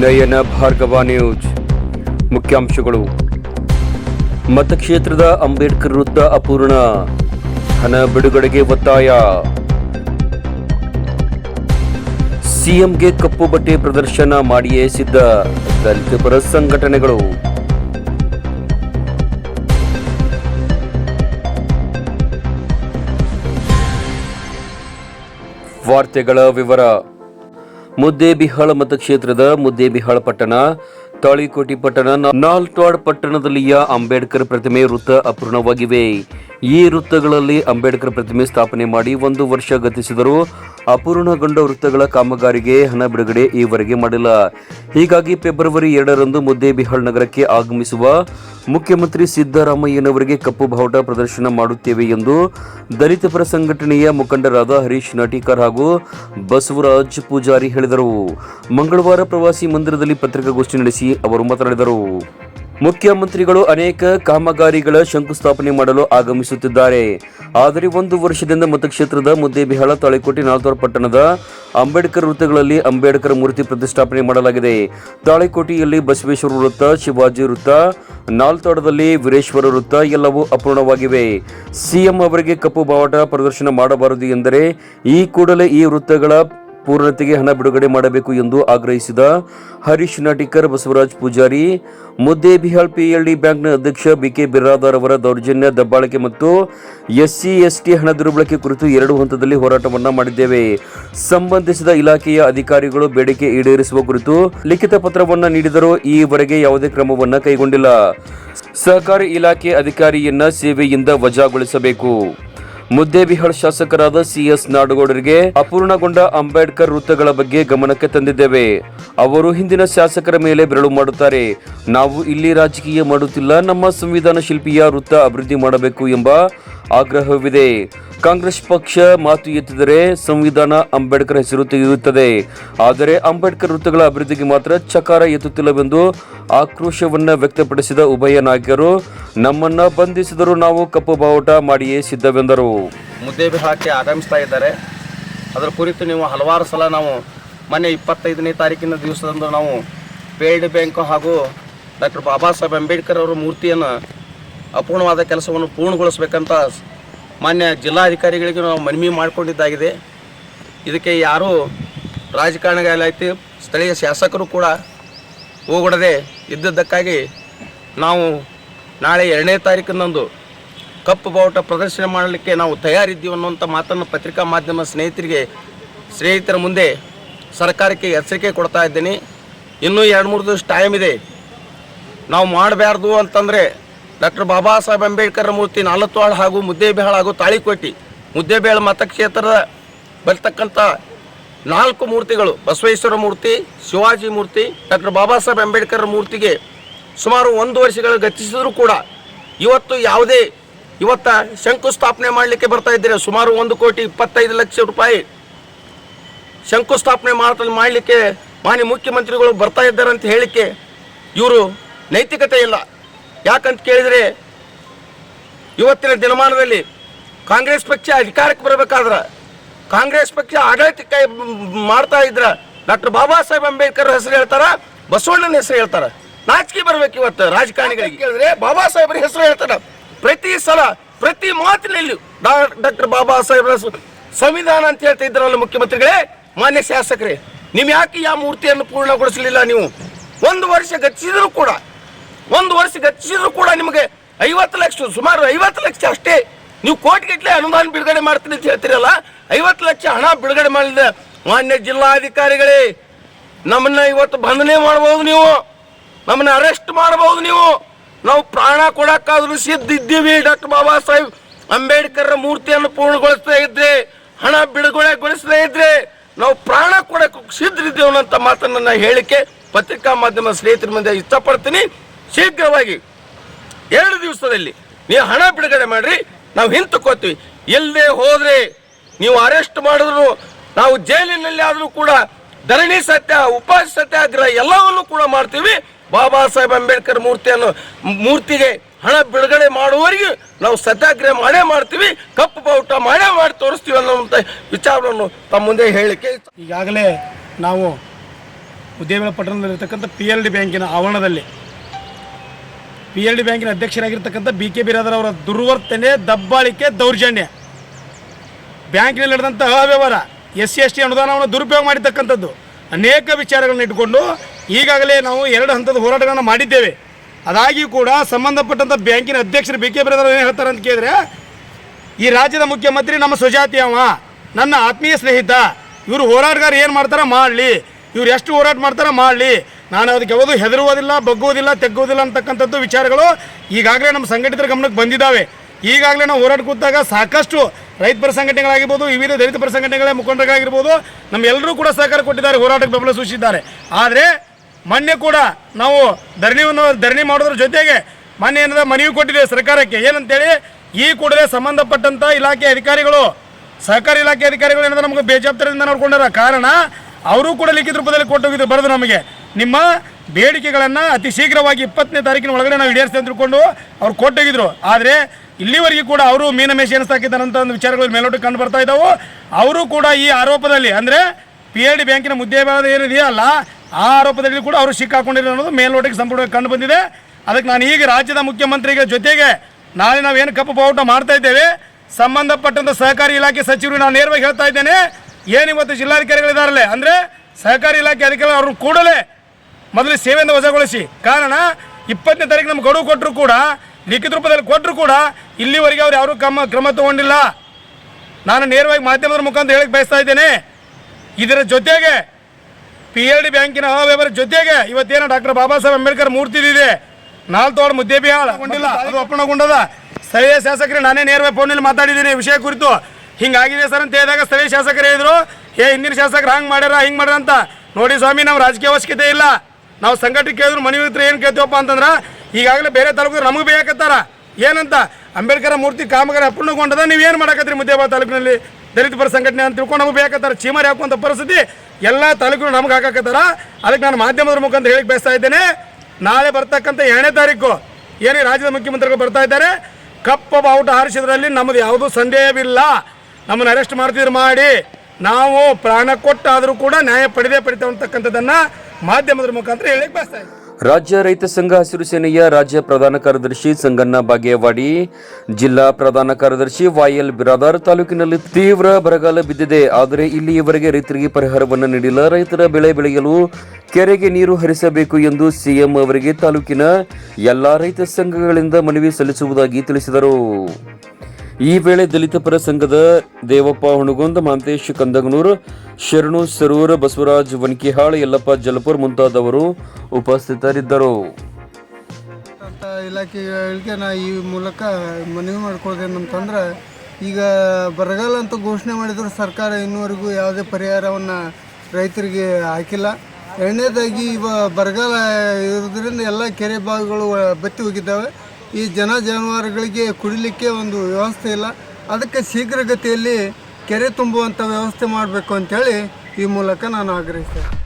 ನಯನ Bhargava news. ಮುಖ್ಯಾಂಶಗಳು. ಮತಕ್ಷೇತ್ರದ ಅಂಬೇಡ್ಕರ್ ವೃತ್ತ ಅಪೂರ್ಣ. ಹಣ ಬಿಡುಗಡೆಗೆ ಒತ್ತಾಯ. ಸಿಎಂಗೆ ಕಪ್ಪು ಬಟ್ಟೆ ಪ್ರದರ್ಶನ ಮಾಡಿಯೇ ಸಿದ್ಧ ದಲಿತ ಪರ ಸಂಘಟನೆಗಳು. ವಾರ್ತೆಗಳ ವಿವರ. ಮುದ್ದೇಬಿಹಾಳ ಮತಕ್ಷೇತ್ರದ ಮುದ್ದೇಬಿಹಾಳ ಪಟ್ಟಣ ತಾಳಿಕೋಟಿ ಪಟ್ಟಣ ನಾಲ್ಟ್ವಾಡ್ ಪಟ್ಟಣದಲ್ಲಿಯ ಅಂಬೇಡ್ಕರ್ ಪ್ರತಿಮೆ ವೃತ್ತ ಅಪೂರ್ಣವಾಗಿವೆ. ಈ ವೃತ್ತಗಳಲ್ಲಿ ಅಂಬೇಡ್ಕರ್ ಪ್ರತಿಮೆ ಸ್ಥಾಪನೆ ಮಾಡಿ ಒಂದು ವರ್ಷ ಗತಿಸಿದರೂ ಅಪೂರ್ಣಗೊಂಡ ವೃತ್ತಗಳ ಕಾಮಗಾರಿಗೆ ಹಣ ಬಿಡುಗಡೆ ಈವರೆಗೆ ಮಾಡಿಲ್ಲ. ಹೀಗಾಗಿ ಫೆಬ್ರವರಿ ಎರಡರಂದು ಮುದ್ದೇಬಿಹಾಳ್ ನಗರಕ್ಕೆ ಆಗಮಿಸುವ ಮುಖ್ಯಮಂತ್ರಿ ಸಿದ್ದರಾಮಯ್ಯನವರಿಗೆ ಕಪ್ಪು ಬಾವುಟ ಪ್ರದರ್ಶನ ಮಾಡುತ್ತೇವೆ ಎಂದು ದಲಿತ ಪರ ಸಂಘಟನೆಯ ಮುಖಂಡರಾದ ಹರೀಶ್ ನಾಟಿಕರ್ ಹಾಗೂ ಬಸವರಾಜ್ ಪೂಜಾರಿ ಹೇಳಿದರು. ಮಂಗಳವಾರ ಪ್ರವಾಸಿ ಮಂದಿರದಲ್ಲಿ ಪತ್ರಿಕಾಗೋಷ್ಠಿ ನಡೆಸಿ ಅವರು ಮಾತನಾಡಿದರು. ಮುಖ್ಯಮಂತ್ರಿಗಳು ಅನೇಕ ಕಾಮಗಾರಿಗಳ ಶಂಕುಸ್ಥಾಪನೆ ಮಾಡಲು ಆಗಮಿಸುತ್ತಿದ್ದಾರೆ. ಆದರೆ ಒಂದು ವರ್ಷದಿಂದ ಮತಕ್ಷೇತ್ರದ ಮುದ್ದೇಬಿಹಾಳ, ತಾಳಿಕೋಟೆ ನಾಲ್ತೋರ್ ಪಟ್ಟಣದ ಅಂಬೇಡ್ಕರ್ ವೃತ್ತಗಳಲ್ಲಿ ಅಂಬೇಡ್ಕರ್ ಮೂರ್ತಿ ಪ್ರತಿಷ್ಠಾಪನೆ ಮಾಡಲಾಗಿದೆ. ತಾಳಿಕೋಟೆಯಲ್ಲಿ ಬಸವೇಶ್ವರ ವೃತ್ತ, ಶಿವಾಜಿ ವೃತ್ತ ನಾಲ್ತೋಡದಲ್ಲಿ ವೀರೇಶ್ವರ ವೃತ್ತ ಎಲ್ಲವೂ ಅಪೂರ್ಣವಾಗಿವೆ. ಸಿಎಂ ಅವರಿಗೆ ಕಪ್ಪು ಬಾವಟ ಪ್ರದರ್ಶನ ಮಾಡಬಾರದು ಎಂದರೆ ಈ ಕೂಡಲೇ ಈ ವೃತ್ತಗಳ ಪೂರ್ಣತೆಗೆ ಹಣ ಬಿಡುಗಡೆ ಮಾಡಬೇಕು ಎಂದು ಆಗ್ರಹಿಸಿದ ಹರೀಶ್ ನಾಟಿಕರ್ ಬಸವರಾಜ್ ಪೂಜಾರಿ ಮುದ್ದೇಬಿಹಾಳ್ ಪಿಎಲ್ಡಿ ಬ್ಯಾಂಕ್ನ ಅಧ್ಯಕ್ಷ ಬಿಕೆ ಬಿರಾದಾರ್ ಅವರ ದೌರ್ಜನ್ಯ, ದಬ್ಬಾಳಿಕೆ ಮತ್ತು ಎಸ್ಸಿ, ಎಸ್ಟಿ ಹಣ ದುರ್ಬಳಕೆ ಕುರಿತು ಎರಡು ಹಂತದಲ್ಲಿ ಹೋರಾಟವನ್ನು ಮಾಡಿದ್ದೇವೆ. ಸಂಬಂಧಿಸಿದ ಇಲಾಖೆಯ ಅಧಿಕಾರಿಗಳು ಬೇಡಿಕೆ ಈಡೇರಿಸುವ ಕುರಿತು ಲಿಖಿತ ಪತ್ರವನ್ನು ನೀಡಿದರೂ ಈವರೆಗೆ ಯಾವುದೇ ಕ್ರಮವನ್ನು ಕೈಗೊಂಡಿಲ್ಲ. ಸಹಕಾರಿ ಇಲಾಖೆ ಅಧಿಕಾರಿಯನ್ನ ಸೇವೆಯಿಂದ ವಜಾಗೊಳಿಸಬೇಕು. ಮುದ್ದೇಬಿಹಾಳ್ ಶಾಸಕರಾದ ಸಿಎಸ್ ನಾಡಗೌಡರಿಗೆ ಅಪೂರ್ಣಗೊಂಡ ಅಂಬೇಡ್ಕರ್ ವೃತ್ತಗಳ ಬಗ್ಗೆ ಗಮನಕ್ಕೆ ತಂದಿದ್ದೇವೆ. ಅವರು ಹಿಂದಿನ ಶಾಸಕರ ಮೇಲೆ ಬೆರಳು ಮಾಡುತ್ತಾರೆ. ನಾವು ಇಲ್ಲಿ ರಾಜಕೀಯ ಮಾಡುತ್ತಿಲ್ಲ, ನಮ್ಮ ಸಂವಿಧಾನ ಶಿಲ್ಪಿಯ ವೃತ್ತ ಅಭಿವೃದ್ಧಿ ಮಾಡಬೇಕು ಎಂಬ ಆಗ್ರಹವಿದೆ. ಕಾಂಗ್ರೆಸ್ ಪಕ್ಷ ಮಾತು ಎತ್ತಿದರೆ ಸಂವಿಧಾನ ಅಂಬೇಡ್ಕರ್ ಹೆಸರು ತೆಗೆಯುತ್ತದೆ. ಆದರೆ ಅಂಬೇಡ್ಕರ್ ವೃತ್ತಗಳ ಅಭಿವೃದ್ಧಿಗೆ ಮಾತ್ರ ಚಕಾರ ಎತ್ತುತ್ತಿಲ್ಲವೆಂದು ಆಕ್ರೋಶವನ್ನು ವ್ಯಕ್ತಪಡಿಸಿದ ಉಭಯ ನಾಯಕರು, ನಮ್ಮನ್ನ ಬಂಧಿಸಿದರೂ ನಾವು ಕಪ್ಪು ಬಾವುಟ ಮಾಡಿಯೇ ಸಿದ್ಧವೆಂದರು. ಮುದ್ದೇಬಿಹಾಳಕ್ಕೆ ಆಗಮಿಸ್ತಾ ಇದ್ದಾರೆ. ಅದರ ಕುರಿತು ನೀವು ಹಲವಾರು ಸಲ ನಾವು ಮೊನ್ನೆ ಇಪ್ಪತ್ತೈದನೇ ತಾರೀಕಿನ ದಿವಸದಂದು ನಾವು ಪೇಯ್ಡ್ ಬ್ಯಾಂಕ್ ಹಾಗೂ ಡಾಕ್ಟರ್ ಬಾಬಾ ಸಾಹೇಬ್ ಅಂಬೇಡ್ಕರ್ ಅವರ ಮೂರ್ತಿಯನ್ನು ಅಪೂರ್ಣವಾದ ಕೆಲಸವನ್ನು ಪೂರ್ಣಗೊಳಿಸಬೇಕಂತ ಮಾನ್ಯ ಜಿಲ್ಲಾಧಿಕಾರಿಗಳಿಗೆ ನಾವು ಮನವಿ ಮಾಡಿಕೊಂಡಿದ್ದಾಗಿದೆ. ಇದಕ್ಕೆ ಯಾರೂ ರಾಜಕಾರಣಿಗಳಾಯ್ತು ಸ್ಥಳೀಯ ಶಾಸಕರು ಕೂಡ ಹೋಗೊಡದೆ ಇದ್ದದ್ದಕ್ಕಾಗಿ ನಾವು ನಾಳೆ ಎರಡನೇ ತಾರೀಕಿನಂದು ಕಪ್ಪು ಬಾವುಟ ಪ್ರದರ್ಶನ ಮಾಡಲಿಕ್ಕೆ ನಾವು ತಯಾರಿದ್ದೀವಿ ಅನ್ನುವಂಥ ಮಾತನ್ನು ಪತ್ರಿಕಾ ಮಾಧ್ಯಮ ಸ್ನೇಹಿತರಿಗೆ, ಸ್ನೇಹಿತರ ಮುಂದೆ ಸರ್ಕಾರಕ್ಕೆ ಎಚ್ಚರಿಕೆ ಕೊಡ್ತಾ ಇದ್ದೀನಿ. ಇನ್ನೂ ಎರಡು ಮೂರು ದಿವಸ ಟೈಮ್ ಇದೆ. ನಾವು ಮಾಡಬಾರ್ದು ಅಂತಂದರೆ ಡಾಕ್ಟರ್ ಬಾಬಾ ಸಾಹೇಬ್ ಅಂಬೇಡ್ಕರ್ ಮೂರ್ತಿ ನಾಲ್ತುವಾಳ ಹಾಗೂ ಮುದ್ದೇಬೇಹಾಳ್ ಹಾಗೂ ತಾಳಿಕೋಟಿ, ಮುದ್ದೇಬೇಹಾಳ್ ಮತಕ್ಷೇತ್ರದ ಬರ್ತಕ್ಕಂಥ ನಾಲ್ಕು ಮೂರ್ತಿಗಳು, ಬಸವೇಶ್ವರ ಮೂರ್ತಿ, ಶಿವಾಜಿ ಮೂರ್ತಿ, ಡಾಕ್ಟರ್ ಬಾಬಾ ಸಾಹೇಬ್ ಅಂಬೇಡ್ಕರ್ ಮೂರ್ತಿಗೆ ಸುಮಾರು ಒಂದು ವರ್ಷಗಳು ಗತಿಸಿದರೂ ಕೂಡ ಇವತ್ತು ಯಾವುದೇ ಇವತ್ತ ಶಂಕುಸ್ಥಾಪನೆ ಮಾಡಲಿಕ್ಕೆ ಬರ್ತಾ ಇದ್ದೀರಿ? ಸುಮಾರು ಒಂದು ಕೋಟಿ ಇಪ್ಪತ್ತೈದು ಲಕ್ಷ ರೂಪಾಯಿ ಶಂಕುಸ್ಥಾಪನೆ ಮಾಡ್ತಾ ಮಾಡಲಿಕ್ಕೆ ಮಾನ್ಯ ಮುಖ್ಯಮಂತ್ರಿಗಳು ಬರ್ತಾ ಇದ್ದಾರೆ ಅಂತ ಹೇಳಿಕೆ ಇವರು ನೈತಿಕತೆ ಇಲ್ಲ. ಯಾಕಂತ ಕೇಳಿದರೆ ಇವತ್ತಿನ ದಿನಮಾನದಲ್ಲಿ ಕಾಂಗ್ರೆಸ್ ಪಕ್ಷ ಅಧಿಕಾರಕ್ಕೆ ಬರಬೇಕಾದ್ರೆ ಕಾಂಗ್ರೆಸ್ ಪಕ್ಷ ಆಡಳಿತಕ್ಕೆ ಮಾಡ್ತಾ ಇದ್ರ ಡಾಕ್ಟರ್ ಬಾಬಾ ಸಾಹೇಬ್ ಅಂಬೇಡ್ಕರ್ ಹೆಸರು ಹೇಳ್ತಾರ, ಬಸವಣ್ಣನ ಹೆಸರು ಹೇಳ್ತಾರ. ನಾಚಿಕೆ ಬರ್ಬೇಕು ಇವತ್ತು ರಾಜಕಾರಣಿಗಳಿಗೆ. ಕೇಳಿದ್ರೆ ಬಾಬಾ ಸಾಹೇಬ್ರ ಹೆಸರು ಹೇಳ್ತಾರ. ಪ್ರತಿ ಸಲ, ಪ್ರತಿ ಮಾತಿನಲ್ಲಿ ಡಾಕ್ಟರ್ ಬಾಬಾ ಸಾಹೇಬ್ರ ಸಂವಿಧಾನ ಅಂತ ಹೇಳ್ತಾ ಇದ್ರಲ್ಲ ಮುಖ್ಯಮಂತ್ರಿಗಳೇ, ಮಾನ್ಯ ಶಾಸಕರೇ ನಿಮ್ ಯಾಕೆ ಯಾವ ಮೂರ್ತಿಯನ್ನು ಪೂರ್ಣಗೊಳಿಸಲಿಲ್ಲ ನೀವು? ಒಂದು ವರ್ಷ ಗತಿಸಿದ್ರು ಕೂಡ ಒಂದು ವರ್ಷ ಗತಿಸಿದ್ರು ಕೂಡ ನಿಮಗೆ ಐವತ್ತು ಲಕ್ಷ, ಸುಮಾರು ಐವತ್ತು ಲಕ್ಷ ಅಷ್ಟೇ. ನೀವು ಕೋಟಿಗಟ್ಟಲೆ ಅನುದಾನ ಬಿಡುಗಡೆ ಮಾಡ್ತೀನಿ ಅಂತ ಹೇಳ್ತೀರಲ್ಲ, ಐವತ್ತು ಲಕ್ಷ ಹಣ ಬಿಡುಗಡೆ ಮಾಡಿದ ಮಾನ್ಯ ಜಿಲ್ಲಾಧಿಕಾರಿಗಳೇ, ನಮ್ಮನ್ನ ಇವತ್ತು ಬಂಧನೆ ಮಾಡಬಹುದು ನೀವು. ನಮ್ಮನ್ನ ಅರೆಸ್ಟ್ ಮಾಡಬಹುದು ನೀವು. ನಾವು ಪ್ರಾಣ ಕೊಡಕ್ಕಾದ್ರೂ ಸಿದ್ಧಿದ್ದೀವಿ. ಡಾಕ್ಟರ್ ಬಾಬಾ ಸಾಹೇಬ್ ಅಂಬೇಡ್ಕರ್ ಮೂರ್ತಿಯನ್ನು ಪೂರ್ಣಗೊಳಿಸದೇ ಇದ್ರೆ, ಹಣ ಬಿಡುಗಡೆಗೊಳಿಸದೇ ಇದ್ರೆ, ನಾವು ಪ್ರಾಣ ಕೊಡಕ್ಕೆ ಸಿದ್ಧರಿದ್ದೇವೆ ಅಂತ ಮಾತನ್ನ ನಾನು ಹೇಳಿಕೆ ಪತ್ರಿಕಾ ಮಾಧ್ಯಮ ಸ್ನೇಹಿತರ ಮುಂದೆ ಇಷ್ಟಪಡ್ತೀನಿ. ಶೀಘ್ರವಾಗಿ ಎರಡು ದಿವಸದಲ್ಲಿ ನೀವು ಹಣ ಬಿಡುಗಡೆ ಮಾಡ್ರಿ, ನಾವು ಹಿಂತಕ್ಕೋತೀವಿ ಎಲ್ಲೇ ಹೋದ್ರೆ ನೀವು ಅರೆಸ್ಟ್ ಮಾಡಿದ್ರು, ನಾವು ಜೈಲಿನಲ್ಲಿ ಆದರೂ ಕೂಡ ಧರಣಿ ಸತ್ಯ ಉಪವಾಸ ಸತ್ಯಾಗ್ರಹ ಎಲ್ಲವನ್ನು ಕೂಡ ಮಾಡ್ತೀವಿ. ಬಾಬಾ ಸಾಹೇಬ್ ಅಂಬೇಡ್ಕರ್ ಮೂರ್ತಿಯನ್ನು, ಮೂರ್ತಿಗೆ ಹಣ ಬಿಡುಗಡೆ ಮಾಡುವವರೆಗೆ ನಾವು ಸತ್ಯಾಗ್ರಹ ಮಾಡೇ ಮಾಡ್ತೀವಿ, ಕಪ್ಪು ಬಾವುಟ ಮಾಡೇ ಮಾಡಿ ತೋರಿಸ್ತೀವಿ ಅನ್ನೋವಂಥ ವಿಚಾರವನ್ನು ತಮ್ಮ ಮುಂದೆ ಹೇಳಿಕೆ ಈಗಾಗಲೇ ನಾವು ಉದ್ಯಮ ಪಟ್ಟಣದಲ್ಲಿರ್ತಕ್ಕಂಥ ಪಿ ಎಲ್ ಡಿ ಬ್ಯಾಂಕಿನ ಆವರಣದಲ್ಲಿ ಪಿ ಎಲ್ ಡಿ ಬ್ಯಾಂಕಿನ ಅಧ್ಯಕ್ಷರಾಗಿರ್ತಕ್ಕಂಥ ಬಿ ಕೆ ಬಿರಾದರ್ ಅವರ ದುರ್ವರ್ತನೆ, ದಬ್ಬಾಳಿಕೆ, ದೌರ್ಜನ್ಯ. ಬ್ಯಾಂಕಿನಲ್ಲಿ ನಡೆದಂಥ ಅವ್ಯವಹಾರ, ಎಸ್ ಸಿ ಎಸ್ ಟಿ ಅನುದಾನವನ್ನು ದುರುಪಯೋಗ ಮಾಡಿರ್ತಕ್ಕಂಥದ್ದು. ಅನೇಕ ವಿಚಾರಗಳನ್ನ ಇಟ್ಟುಕೊಂಡು ಈಗಾಗಲೇ ನಾವು ಎರಡು ಹಂತದ ಹೋರಾಟಗಳನ್ನು ಮಾಡಿದ್ದೇವೆ. ಅದಾಗಿಯೂ ಕೂಡ ಸಂಬಂಧಪಟ್ಟಂಥ ಬ್ಯಾಂಕಿನ ಅಧ್ಯಕ್ಷರು ಬಿ ಕೆ ಬಿರಾದರ್ ಏನು ಹೇಳ್ತಾರೆ ಅಂತ ಕೇಳಿದ್ರೆ, ಈ ರಾಜ್ಯದ ಮುಖ್ಯಮಂತ್ರಿ ನಮ್ಮ ಸ್ವಜಾತಿ ಅವ, ನನ್ನ ಆತ್ಮೀಯ ಸ್ನೇಹಿತ, ಇವರು ಹೋರಾಟಗಾರ ಏನು ಮಾಡ್ತಾರೆ ಮಾಡಲಿ, ಇವ್ರು ಎಷ್ಟು ಹೋರಾಟ ಮಾಡ್ತಾರ ಮಾಡಲಿ ನಾನು ಅದಕ್ಕೆ ಯಾವುದು ಹೆದರುವುದಿಲ್ಲ, ಬಗ್ಗುವುದಿಲ್ಲ, ತೆಗ್ಗುವುದಿಲ್ಲ ಅಂತಕ್ಕಂಥದ್ದು ವಿಚಾರಗಳು ಈಗಾಗಲೇ ನಮ್ಮ ಸಂಘಟಿತರ ಗಮನಕ್ಕೆ ಬಂದಿದ್ದಾವೆ. ಈಗಾಗಲೇ ನಾವು ಹೋರಾಟ ಕೂತಾಗ ಸಾಕಷ್ಟು ರೈತರ ಸಂಘಟನೆಗಳಾಗಿರ್ಬೋದು, ವಿವಿಧ ದಲಿತ ಪರ ಸಂಘಟನೆಗಳ ಮುಖಂಡರಾಗಿರ್ಬೋದು ನಮ್ಮೆಲ್ಲರೂ ಕೂಡ ಸಹಕಾರ ಕೊಟ್ಟಿದ್ದಾರೆ, ಹೋರಾಟಕ್ಕೆ ಬೆಂಬಲ ಸೂಚಿಸಿದ್ದಾರೆ. ಆದರೆ ಮೊನ್ನೆ ಕೂಡ ನಾವು ಧರಣಿಯನ್ನು, ಧರಣಿ ಮಾಡೋದ್ರ ಜೊತೆಗೆ ಮೊನ್ನೆ ಏನದ ಮನವಿ ಕೊಟ್ಟಿದೆ ಸರ್ಕಾರಕ್ಕೆ. ಏನಂತೇಳಿ ಈ ಕೂಡಲೇ ಸಂಬಂಧಪಟ್ಟಂಥ ಇಲಾಖೆ ಅಧಿಕಾರಿಗಳು, ಸಹಕಾರಿ ಇಲಾಖೆ ಅಧಿಕಾರಿಗಳು ಏನಾದ್ರೆ ನಮಗೆ ಬೇಜವಾಬ್ದಾರಿಯಿಂದ ನೋಡ್ಕೊಂಡಿರೋ. ಕಾರಣ, ಅವರು ಕೂಡ ಲಿಖಿತ ರೂಪದಲ್ಲಿ ಕೊಟ್ಟೋಗಿದ್ದು ಬರೆದು ನಮಗೆ. ನಿಮ್ಮ ಬೇಡಿಕೆಗಳನ್ನು ಅತಿ ಶೀಘ್ರವಾಗಿ ಇಪ್ಪತ್ತನೇ ತಾರೀಕಿನ ಒಳಗಡೆ ನಾವು ಈಡೇರಿಸ್ತೇವೆ ತಿಳ್ಕೊಂಡು ಅವ್ರು ಕೊಟ್ಟೋಗಿದ್ರು ಆದರೆ ಇಲ್ಲಿವರೆಗೂ ಕೂಡ ಅವರು ಮೀನಮೇಷ ಎನಿಸ್ತಾಕಿದ್ದಾರಂತ ಒಂದು ವಿಚಾರಗಳು ಮೇಲೋಟಕ್ಕೆ ಕಂಡು ಬರ್ತಾ ಇದ್ದಾವೆ. ಅವರು ಕೂಡ ಈ ಆರೋಪದಲ್ಲಿ, ಅಂದರೆ ಪಿ ಎಲ್ ಡಿ ಬ್ಯಾಂಕಿನ ಮುದ್ದೆ ಏನಿದೆಯಲ್ಲ ಆ ಆರೋಪದಲ್ಲಿ ಕೂಡ ಅವರು ಸಿಕ್ಕಾಕೊಂಡಿರೋ ಅನ್ನೋದು ಮೇಲ್ನೋಟಕ್ಕೆ ಸಂಪೂರ್ಣವಾಗಿ ಕಂಡು ಬಂದಿದೆ. ಅದಕ್ಕೆ ನಾನು ಈಗ ರಾಜ್ಯದ ಮುಖ್ಯಮಂತ್ರಿಗಳ ಜೊತೆಗೆ ನಾಳೆ ಏನು ಕಪ್ಪು ಬಾವುಟ ಮಾಡ್ತಾ ಇದ್ದೇವೆ. ಸಂಬಂಧಪಟ್ಟಂಥ ಸಹಕಾರಿ ಇಲಾಖೆ ಸಚಿವರು ನಾನು ನೇರವಾಗಿ ಹೇಳ್ತಾ ಇದ್ದೇನೆ. ಏನಿವತ್ತು ಜಿಲ್ಲಾಧಿಕಾರಿಗಳಿದಾರಲ್ಲ, ಅಂದರೆ ಸಹಕಾರಿ ಇಲಾಖೆ ಅಧಿಕಾರಿಗಳು ಅವ್ರನ್ನ ಕೂಡಲೇ ಮೊದಲು ಸೇವೆಯಿಂದ ವಜಾಗೊಳಿಸಿ. ಕಾರಣ ಇಪ್ಪತ್ತನೇ ತಾರೀಕು ನಮ್ಗೆ ಗಡುವು ಕೊಟ್ಟರು ಕೂಡ ಲಿಖಿತ ರೂಪದಲ್ಲಿ ಕೊಟ್ಟರು ಕೂಡ ಇಲ್ಲಿವರೆಗೆ ಅವ್ರು ಯಾರೂ ಕ್ರಮ ಕ್ರಮ ತಗೊಂಡಿಲ್ಲ. ನಾನು ನೇರವಾಗಿ ಮಾಧ್ಯಮದ ಮುಖಾಂತರ ಹೇಳಕ್ಕೆ ಬಯಸ್ತಾ ಇದ್ದೇನೆ. ಇದರ ಜೊತೆಗೆ ಪಿ ಎಲ್ ಡಿ ಬ್ಯಾಂಕಿನ ಅವ್ಯವಹಾರ ಜೊತೆಗೆ ಇವತ್ತೇನು ಡಾಕ್ಟರ್ ಬಾಬಾ ಸಾಹೇಬ್ ಅಂಬೇಡ್ಕರ್ ಮೂರ್ತಿ ಇದೆ. ನಾಲ್ತೋಡ್ ಮುದ್ದೆ ಬಿಹಾಳ. ಗೊಂಡಿಲ್ಲ ಅದು ಒಪ್ಪಣಗೊಂಡದ. ಸ್ಥಳೀಯ ಶಾಸಕರಿಗೆ ನಾನೇ ನೇರವಾಗಿ ಫೋನಲ್ಲಿ ಮಾತಾಡಿದ್ದೀನಿ. ವಿಷಯ ಕುರಿತು ಹಿಂಗಾಗಿದೆ ಸರ್ ಅಂತ ಹೇಳಿದಾಗ ಸ್ಥಳೀಯ ಶಾಸಕರು ಹೇಳಿದರು. ಏ ಹಿಂದಿನ ಶಾಸಕರು ಹಂಗೆ ಮಾಡ್ಯಾರ ಹಿಂಗೆ ಮಾಡ್ಯಾರ ಅಂತ. ನೋಡಿ ಸ್ವಾಮಿ ನಾವು ರಾಜಕೀಯ ಅವಶ್ಯಕತೆ ಇಲ್ಲ. ನಾವು ಸಂಘಟನೆ ಕೇಳಿದ್ರು ಮನೆ ಹತ್ರ ಏನು ಕೇಳ್ತೀವಪ್ಪ ಅಂತಂದ್ರೆ, ಈಗಾಗಲೇ ಬೇರೆ ತಾಲೂಕು ನಮಗೆ ಬೇಕತ್ತಾರ ಏನಂತ? ಅಂಬೇಡ್ಕರ್ ಮೂರ್ತಿ ಕಾಮಗಾರಿ ಅಪೂರ್ಣಗೊಂಡದ, ನೀವು ಏನು ಮಾಡಕತ್ತೀರಿ ಮುದ್ದೇಬಾ ತಾಲೂಕಿನಲ್ಲಿ? ದಲಿತ ಪರ ಸಂಘಟನೆ ಅಂತ ತಿಳ್ಕೊಂಡು ನಮಗೆ ಬೇಕತ್ತಾರ ಚೀಮಾರಿ ಹಾಕುವಂಥ ಪರಿಸ್ಥಿತಿ ಎಲ್ಲ ತಾಲೂಕು ನಮ್ಗೆ ಹಾಕಕತ್ತಾರ. ಅದಕ್ಕೆ ನಾನು ಮಾಧ್ಯಮದ ಮುಖಾಂತರ ಹೇಳಿಕ್ ಬಯಸ್ತಾ ಇದ್ದೇನೆ. ನಾಳೆ ಬರ್ತಕ್ಕಂಥ ಎರಡನೇ ತಾರೀಕು ಏನೇ ರಾಜ್ಯದ ಮುಖ್ಯಮಂತ್ರಿಗಳು ಬರ್ತಾ ಇದ್ದಾರೆ, ಕಪ್ಪ ಬಾವುಟ ಹಾರಿಸಿದ್ರಲ್ಲಿ ನಮ್ಮದು ಯಾವುದೂ ಸಂದೇಹವಿಲ್ಲ. ನಮ್ಮನ್ನು ಅರೆಸ್ಟ್ ಮಾಡ್ತಿದ್ರು ಮಾಡಿ. ನಾವು ಪ್ರಾಣ ಕೊಟ್ಟಾದರೂ ಕೂಡ ನ್ಯಾಯ ಪಡೆದೇ ಪಡಿತೇವೆ ಅಂತಕ್ಕಂಥದ್ದನ್ನು ಮಾಧ್ಯಮದ ಮುಖಾಂತರ ಹೇಳಕ್ಕೆ ಬಯಸ್ತಾ ರಾಜ್ಯ ರೈತ ಸಂಘ ಹಸಿರು ಸೇನೆಯ ರಾಜ್ಯ ಪ್ರಧಾನ ಕಾರ್ಯದರ್ಶಿ ಸಂಗಣ್ಣ ಬಾಗೇವಾಡಿ, ಜಿಲ್ಲಾ ಪ್ರಧಾನ ಕಾರ್ಯದರ್ಶಿ ವಾಯಲ್ ಬಿರಾದಾರ್ ತಾಲೂಕಿನಲ್ಲಿ ತೀವ್ರ ಬರಗಾಲ ಬಿದ್ದಿದೆ. ಆದರೆ ಇಲ್ಲಿಯವರೆಗೆ ರೈತರಿಗೆ ಪರಿಹಾರವನ್ನು ನೀಡಿಲ್ಲ. ರೈತರ ಬೆಳೆ ಬೆಳೆಯಲು ಕೆರೆಗೆ ನೀರು ಹರಿಸಬೇಕು ಎಂದು ಸಿಎಂ ಅವರಿಗೆ ತಾಲೂಕಿನ ಎಲ್ಲಾ ರೈತ ಸಂಘಗಳಿಂದ ಮನವಿ ಸಲ್ಲಿಸುವುದಾಗಿ ತಿಳಿಸಿದರು. ಈ ವೇಳೆ ದಲಿತ ಪರ ಸಂಘದ ದೇವಪ್ಪ ಹುಣಗುಂದ ಮಹಂತೇಶ್ ಕಂದಗನೂರ್, ಶರಣು ಸರೂರ್ ಬಸವರಾಜ್ ವನ್ಕಿಹಾಳ್, ಯಲ್ಲಪ್ಪ ಜಲಪುರ್ ಮುಂತಾದವರು ಉಪಸ್ಥಿತರಿದ್ದರು. ಇಲಾಖೆಗಳಿಗೆ ನಾ ಈ ಮೂಲಕ ಮನವಿ ಮಾಡ್ಕೊಳ್ತೇನಂತಂದ್ರೆ ಈಗ ಬರಗಾಲ ಅಂತ ಘೋಷಣೆ ಮಾಡಿದ್ರು ಸರ್ಕಾರ ಇನ್ನುವರೆಗೂ ಯಾವುದೇ ಪರಿಹಾರವನ್ನು ರೈತರಿಗೆ ಹಾಕಿಲ್ಲ. ಎರಡನೇದಾಗಿ ಇವ ಬರಗಾಲ ಇರೋದ್ರಿಂದ ಎಲ್ಲ ಕೆರೆ ಭಾಗಗಳು ಬತ್ತಿ ಹೋಗಿದ್ದಾವೆ. ಈ ಜನ ಜಾನುವಾರುಗಳಿಗೆ ಕುಡಿಲಿಕ್ಕೆ ಒಂದು ವ್ಯವಸ್ಥೆ ಇಲ್ಲ. ಅದಕ್ಕೆ ಶೀಘ್ರಗತಿಯಲ್ಲಿ ಕೆರೆ ತುಂಬುವಂಥ ವ್ಯವಸ್ಥೆ ಮಾಡಬೇಕು ಅಂಥೇಳಿ ಈ ಮೂಲಕ ನಾನು ಆಗ್ರಹಿಸ್ತೇನೆ.